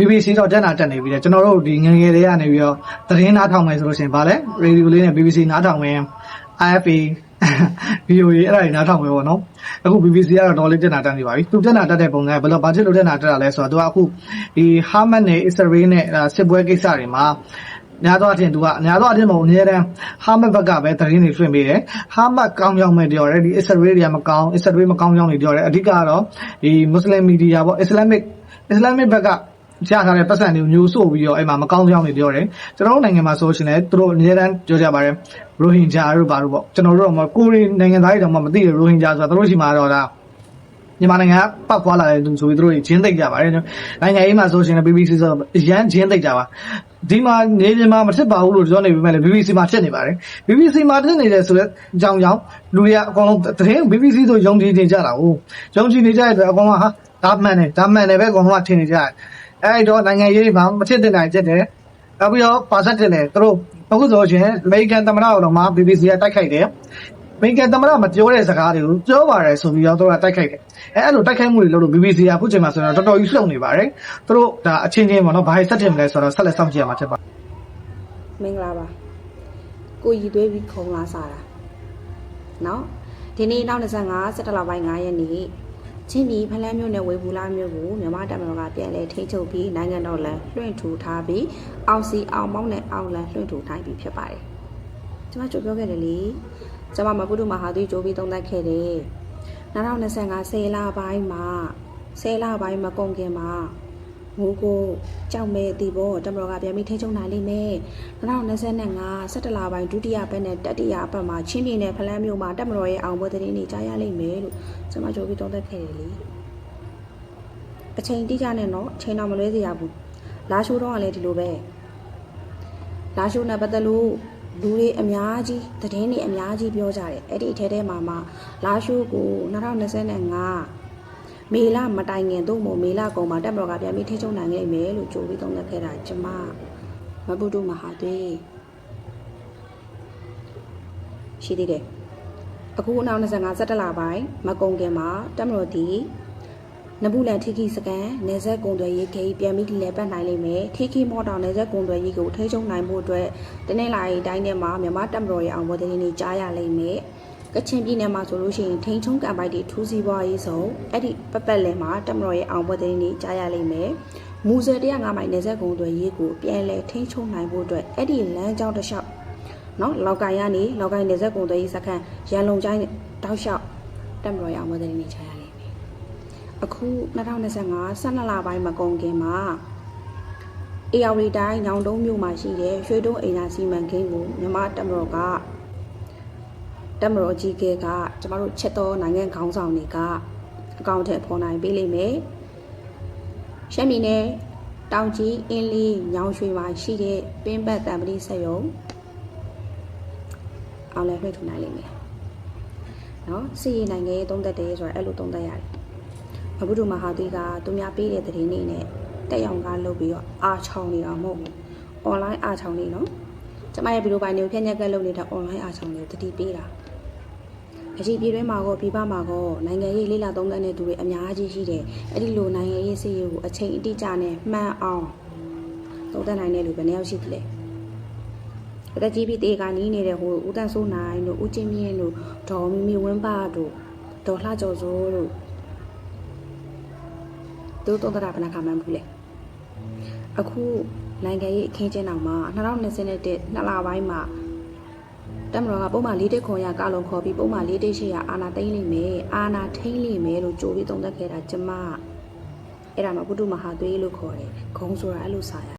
BBC တော့တက်တာတက်နေပြီလေကျွန်တော်တို့ဒီငယ်ငယ်လေးကနေပြီးတော့သတင်းနားထောင်မယ်ဆိုလို့ရှိရင်ဗာလဲ radio လေးနဲ့ BBC နားထောင်မယ် IFA VOA အဲ့ဒါတွေနားထောင်မယ်ပေါ့နော်အခု BBC ကတော့တော်လေးတက်တာတက်နေပါပြီသူတက်တာတက်တဲ့ပုံစံကဘယ်လိုဘာဖြစ်လို့တက်တာတက်တာလဲဆိုတော့သူကအခုဒီဟာမတ်နဲ့ Israel နဲ့အဲ့ဒါစစ်ပွဲကိစ္စတွေမှာများသောအားဖြင့်သူကအများသောအားဖြင့်မဟုတ်အများတန်းဟာမတ်ဘက်ကပဲသတင်းတွေလွှင့်ပေးတယ်ဟာမတ်ကောင်းကြောင်းပဲပြောတယ်ဒီ Israel တွေကမကောင်း Israel မကောင်းကြောင်းတွေပြောတယ်အဓိကကတော့ဒီမွတ်စလင်မီဒီယာပေါ့ Islamic Islamic ဘက်က ကြားထားတဲ့ပတ်စံတွေကိုညှို့ဆို့ပြီးတော့အဲ့မှာမကောင်းကြောင်းတွေပြောတယ်ကျွန်တော်တို့နိုင်ငံမှာဆိုရှင်လည်းသူတို့အများတန်းပြောကြပါတယ်ရိုဟင်ဂျာတို့ဘာလို့ပေါ့ကျွန်တော်တို့တော့ကိုရီနိုင်ငံသားတွေတော့မသိတယ်ရိုဟင်ဂျာဆိုတာသူတို့ရှိမှာတော့ဒါမြန်မာနိုင်ငံကပောက်သွားလာတဲ့သူဆိုပြီးသူတို့ကြီးချင်းသိကြပါတယ်နော်နိုင်ငံရေးမှာဆိုရှင်လည်း BBC ဆိုအရန်ချင်းသိကြပါဒီမှာနေပြည်မှာမဖြစ်ပါဘူးလို့ပြောနေပေမဲ့လည်း BBC မှာဖြစ်နေပါတယ် BBC မှာဖြစ်နေတယ်ဆိုတော့အကြောင်းကြောင့်လူတွေကအကုန်လုံးသတင်း BBC ဆိုယုံကြည်နေကြတာဟုတ်ယုံကြည်နေကြတဲ့အတွက်အကုန်လုံးဟာဒါမှန်တယ်ဒါမှန်တယ်ပဲအကုန်လုံးကထင်နေကြတယ် အဲ့တော့နိုင်ငံရေးမှာမဖြစ်သင့်နိုင်ဖြစ်တယ်နောက်ပြီးတော့ပါဆက်တင်တယ်သူတို့အခုဆိုရင်အမေရိကန်သမ္မတတော်မှာ BBC ကတိုက်ခိုက်တယ်အမေရိကန်သမ္မတမပြောတဲ့စကားတွေကိုပြောပါတယ်ဆိုပြီးတော့သူကတိုက်ခိုက်တယ်အဲအဲ့လိုတိုက်ခိုက်မှုတွေလို့ BBC ကအခုချိန်မှာဆိုတော့တော်တော်ကြီးလှုပ်နေပါတယ်သူတို့ဒါအချင်းချင်းပေါ့နော်ဘာတွေဆက်တင်မလဲဆိုတော့ဆက်လက်စောင့်ကြည့်ရမှာဖြစ်ပါတယ်မင်္ဂလာပါကိုရည်သွေးပြီးခုံလာစားတာနော်ဒီနေ့နောက်25စက်တလပိုင်း9ရက်နေ့ ချင်းပြည်ဖလန်းမြို့နယ်ဝေဘူးလာမြို့ကိုမြန်မာတပ်မတော်ကပြန်လည်ထိန်းချုပ်ပြီးနိုင်ငံတော်လန်လွှင့်ထူထားပြီးအောင်စီအောင်မောင်းနဲ့အောင်လန်လွှင့်ထူထားပြီးဖြစ်ပါတယ်ကျွန်မကြိုပြောခဲ့တယ်လေကျွန်မမပုဒ္ဓမဟာသွေးကြိုးပြီးသုံးသပ်ခဲ့တယ်2025ဆယ်လပိုင်းမှာဆယ်လပိုင်းမကုန်ခင်မှာ ငိုကိုကြောက်မဲ့တီဘောတမတော်ကပြန်ပြီးထိချုံနိုင်လိမ့်မယ်2025 17လပိုင်းဒုတိယပတ်နဲ့တတိယပတ်မှာချင်းပြည်နယ်ဖလန်းမြို့မှာတမတော်ရဲ့အောင်ပွဲသတင်းတွေကြားရလိမ့်မယ်လို့ကျွန်မကြိုပြီးသုံးသပ်ခဲ့တယ်လေအချိန်တိကျနဲ့တော့အချိန်တော့မလွဲစေရဘူးလာရှိုးတော့ကလည်းဒီလိုပဲလာရှိုးနဲ့ပတ်သက်လို့လူတွေအများကြီးသတင်းတွေအများကြီးပြောကြတယ်အဲ့ဒီအထဲထဲမှာမှလာရှိုးကို2025 မေလာမတိုင်ခင်တို့မို့မေလာကုံမှာတက်မတော်ကပြန်ပြီးထိချုံနိုင်ခဲ့မယ်လို့ကြိုပြီးသုံးသပ်ခဲ့တာကျမမဘုဒ္ဓမဟာသွေးရှိသေးတယ်အခုနောက်25စက်တလပိုင်းမကုံခင်မှာတက်မတော်ဒီနဘူးလန်ထီခီစကန်နေဆက်ကုံတွေရေးခိပြန်ပြီးလဲပတ်နိုင်လိမ့်မယ်ထီခီမော်တောင်နေဆက်ကုံတွေရေးကိုထိချုံနိုင်ဖို့အတွက်တနေ့လာရေးတိုင်းထဲမှာမြန်မာတက်မတော်ရဲ့အောင်ပွဲသတင်းတွေကြားရလိမ့်မယ် ကချင်ပြည်နယ်မှာဆိုလို့ရှိရင်ထိန်ချုံကံပိုက်တွေထူးစီးပွားရေးဆုံးအဲ့ဒီပက်ပက်လယ်မှာတက်မတော်ရဲ့အောင်ပွဲသတင်းတွေကြားရလိမ့်မယ်။မူဆယ်105မိုင်နယ်စပ်ကုန်းတွေရေးကိုပြန်လဲထိန်ချုံနိုင်ဖို့အတွက်အဲ့ဒီလမ်းကြောင်းတစ်လျှောက်နော်လောက်ကိုင်ရနေလောက်ကိုင်နယ်စပ်ကုန်းတွေရေးစခန်းရန်လုံချိုင်းတောက်လျှောက်တက်မတော်ရဲ့အောင်ပွဲသတင်းတွေကြားရလိမ့်မယ်။အခု2025 12လပိုင်းမကုန်ခင်မှာအေယာဝတီတိုင်းညောင်တုံးမြို့မှာရှိတဲ့ရွှေတုံးအိမ်သာစီမံကိန်းကိုမြန်မာတက်မတော်က တက်မတော်ကြီးကဲကကျမတို့ချက်တော်နိုင်ငံခေါင်းဆောင်တွေကအကောင့်ထဲပေါ်နိုင်ပေးလိမ့်မယ်။ရှမ်းပြည်နယ်တောင်ကြီးအင်းလေးညောင်ရွှေမှာရှိတဲ့ပင်းပတ်တံပတိဆက်ယုံအောင်လည်းလွှင့်ထူနိုင်လိမ့်မယ်။နော်စီရီနိုင်ငံရေးသုံးသက်တယ်ဆိုတော့အဲ့လိုသုံးသက်ရတယ်။ဘုဒ္ဓမဟာသီကသူများပေးတဲ့သတင်းတွေနဲ့တက်ရောင်ကားလုပ်ပြီးတော့အာချောင်းနေအောင်မဟုတ်ဘူး။ online အာချောင်းနေနော်။ ကျမရဲ့ဗီဒီယိုပိုင်းတွေကိုဖြည့်ညက်ကလုပ်နေတဲ့ online အာချောင်းတွေကိုတတိပေးတာ။အရှိပြည်တွင်းမှာကောပြည်ပမှာကောနိုင်ငံရေးလေးလာသုံးသပ်တဲ့သူတွေအများကြီးရှိတယ်အဲ့ဒီလိုနိုင်ငံရေးစီးရေးကိုအချိန်အတိအကျနဲ့မှန်အောင်သုံးသပ်နိုင်တဲ့လူဘယ်နှယောက်ရှိသလဲအသက်ကြီးပြီးတေကနီးနေတဲ့ဟိုဦးတန်းစိုးနိုင်တို့ဦးချင်းမြင့်တို့ဒေါ်မီမီဝင်းပါတို့ဒေါ်လှကျော်စိုးတို့သူတို့သုံးသပ်တာဘယ်နှခါမှန်းဘူးလဲအခု နိုင်ငံရေးအခင်းကျင်းအောင်မှာ2021နှစ်လပိုင်းမှာတက်မတော်ကပုံမှန်၄တက်ခွန်ရကလုံးခေါ်ပြီးပုံမှန်၄တက်ရှိရအာနာသိမ့်လိမ့်မယ်အာနာထိမ့်လိမ့်မယ်လို့ကြိုပြီးသုံးသပ်ခဲ့တာကျမအဲ့ဒါမှဘုဒ္ဓမဟာသွေးလို့ခေါ်တယ်ဂုံဆိုတာအဲ့လိုစာရ